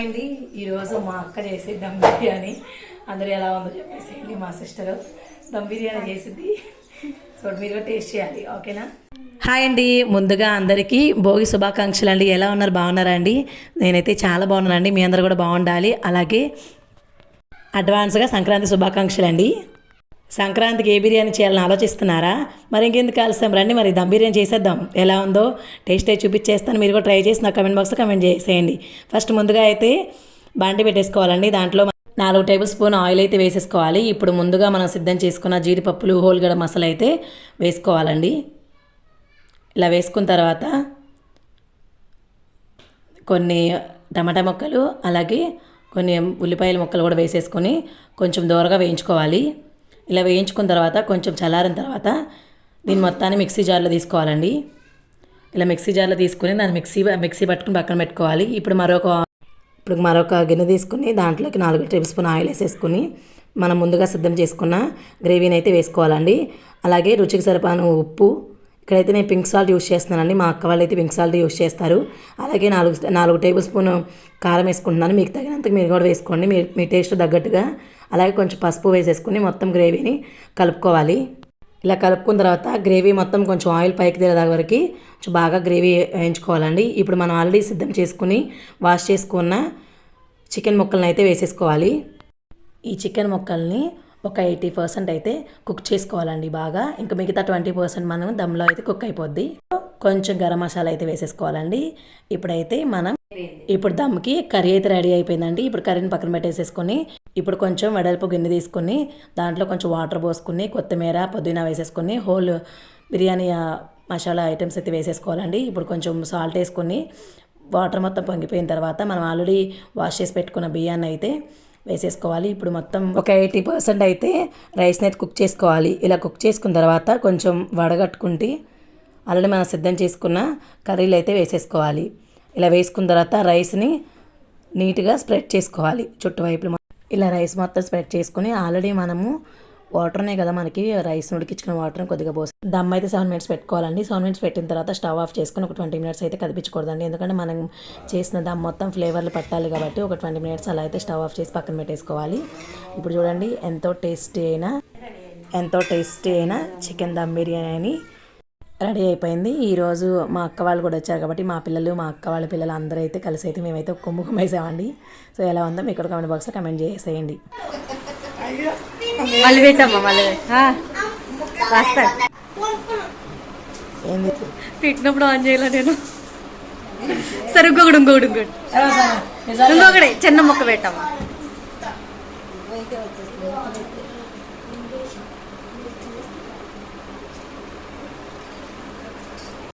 Hi అండి ఈరోజు మా అక్క చేసే దమ్ బిర్యానీ. అందరూ ఎలా ఉందో చెప్పేసేయండి మా సిస్టర్. దమ్ బిర్యానీ చేసింది. సో మీరు కూడా టేస్ట్ చేయాలి ఓకేనా? హాయ్ అండి. ముందుగా అందరికీ భోగి శుభాకాంక్షలు అండి. ఎలా ఉన్నారు? బాగున్నారా అండి? నేనైతే చాలా బాగున్నానండి. మీ అందరు కూడా బాగుండాలి. అలాగే అడ్వాన్స్గా సంక్రాంతి శుభాకాంక్షలు అండి. సంక్రాంతికి ఏ బిర్యానీ చేయాలని ఆలోచిస్తున్నారా? మరి ఇంకెందుకు కలిసాం రండి మరి దమ్ బిర్యానీ చేసేద్దాం. ఎలా ఉందో టేస్ట్ అయితే చూపించేస్తాను. మీరు కూడా ట్రై చేసి నా కమెంట్ బాక్స్లో కమెంట్ చేసేయండి. ఫస్ట్ ముందుగా అయితే బాండి పెట్టేసుకోవాలండి. దాంట్లో నాలుగు టేబుల్ స్పూన్ ఆయిల్ అయితే వేసేసుకోవాలి. ఇప్పుడు ముందుగా మనం సిద్ధం చేసుకున్న జీడిపప్పులు హోల్గడ మసాలా అయితే వేసుకోవాలండి. ఇలా వేసుకున్న తర్వాత కొన్ని టమాటా ముక్కలు అలాగే కొన్ని ఉల్లిపాయల ముక్కలు కూడా వేసేసుకొని కొంచెం దూరగా వేయించుకోవాలి. ఇలా వేయించుకున్న తర్వాత కొంచెం చల్లారిన తర్వాత దీన్ని మొత్తాన్ని మిక్సీ జార్లో తీసుకోవాలండి. ఇలా మిక్సీ జార్లో తీసుకుని దాన్ని మిక్సీ మిక్సీ పట్టుకుని పక్కన పెట్టుకోవాలి. ఇప్పుడు మరొక ఇప్పుడు మరొక గిన్నె తీసుకుని దాంట్లోకి నాలుగు టేబుల్ స్పూన్ ఆయిల్ వేసేసుకుని మనం ముందుగా సిద్ధం చేసుకున్న గ్రేవీని అయితే వేసుకోవాలండి. అలాగే రుచికి సరిపాను ఉప్పు ఇక్కడైతే నేను పింక్ సాల్ట్ యూస్ చేస్తున్నానండి. మా అక్క వాళ్ళు అయితే పింక్ సాల్ట్ యూస్ చేస్తారు. అలాగే నాలుగు నాలుగు టేబుల్ స్పూన్ కారం వేసుకుంటున్నాను. మీకు తగినంత మీరు కూడా వేసుకోండి. మీ మీ టేస్ట్ తగ్గట్టుగా. అలాగే కొంచెం పసుపు వేసేసుకుని మొత్తం గ్రేవీని కలుపుకోవాలి. ఇలా కలుపుకున్న తర్వాత గ్రేవీ మొత్తం కొంచెం ఆయిల్ పైకి తేలేదాకా వరకు కొంచెం బాగా గ్రేవీ వేయించుకోవాలండి. ఇప్పుడు మనం ఆల్రెడీ సిద్ధం చేసుకుని వాష్ చేసుకున్న చికెన్ ముక్కలను అయితే వేసేసుకోవాలి. ఈ చికెన్ ముక్కల్ని ఒక ఎయిటీ పర్సెంట్ అయితే కుక్ చేసుకోవాలండి బాగా. ఇంకా మిగతా ట్వంటీ పర్సెంట్ మనం దమ్లో అయితే కుక్ అయిపోద్ది. కొంచెం గరం మసాలా అయితే వేసేసుకోవాలండి. ఇప్పుడైతే మనం ఇప్పుడు దమ్కి కర్రీ అయితే రెడీ అయిపోయిందండి. ఇప్పుడు కర్రీని పక్కన పెట్టేసేసుకొని ఇప్పుడు కొంచెం వెడల్పు గిన్నె తీసుకొని దాంట్లో కొంచెం వాటర్ పోసుకుని కొత్తిమీర పుదీనా వేసేసుకొని హోల్ బిర్యానీ మసాలా ఐటమ్స్ అయితే వేసేసుకోవాలండి. ఇప్పుడు కొంచెం సాల్ట్ వేసుకొని వాటర్ మొత్తం పొంగిపోయిన తర్వాత మనం ఆల్రెడీ వాష్ చేసి పెట్టుకున్న బియ్యాన్ని అయితే వేసేసుకోవాలి. ఇప్పుడు మొత్తం ఒక ఎయిటీ పర్సెంట్ అయితే రైస్ని అయితే కుక్ చేసుకోవాలి. ఇలా కుక్ చేసుకున్న తర్వాత కొంచెం వడగట్టుకుంటే ఆల్రెడీ మనం సిద్ధం చేసుకున్న కర్రీలు అయితే వేసేసుకోవాలి. ఇలా వేసుకున్న తర్వాత రైస్ని నీట్గా స్ప్రెడ్ చేసుకోవాలి. చుట్టువైపులు ఇలా రైస్ మొత్తం స్ప్రెడ్ చేసుకుని ఆల్రెడీ మనము వాటర్నే కదా మనకి రైస్ ఉడికించుకున్న వాటర్ కొద్దిగా పోసి. దమ్ అయితే సెవెన్ మినిట్స్ పెట్టుకోవాలండి. సెవెన్ మినిట్స్ పెట్టిన తర్వాత స్టవ్ ఆఫ్ చేసుకుని ఒక ట్వంటీ మినిట్స్ అయితే కదిపించకూడదండి. ఎందుకంటే మనం చేసిన దమ్ మొత్తం ఫ్లేవర్లు పట్టాలి కాబట్టి ఒక ట్వంటీ మినిట్స్ అలా అయితే స్టవ్ ఆఫ్ చేసి పక్కన పెట్టేసుకోవాలి. ఇప్పుడు చూడండి ఎంతో టేస్టీ అయినా ఎంతో టేస్టీ అయినా చికెన్ దమ్ బిర్యానీ అని రెడీ అయిపోయింది. ఈరోజు మా అక్క వాళ్ళు కూడా వచ్చారు కాబట్టి మా పిల్లలు మా అక్క వాళ్ళ పిల్లలు అందరూ అయితే కలిసి అయితే మేమైతే కుంభకుమేసామండి సో ఎలా ఉందో మీకు కూడా కమెంట్ బాక్స్లో కమెంట్ చేసేయండి. మళ్ళీ పెట్టమ్మా మళ్ళీ రాస్తా. పెట్టినప్పుడు ఆన్ చేయాల నేను. సరే ఇంకొకటి ఇంకొకటి ఇంకొకటి. ఇంకొకటి చిన్న మొక్క పెట్టమ్మా.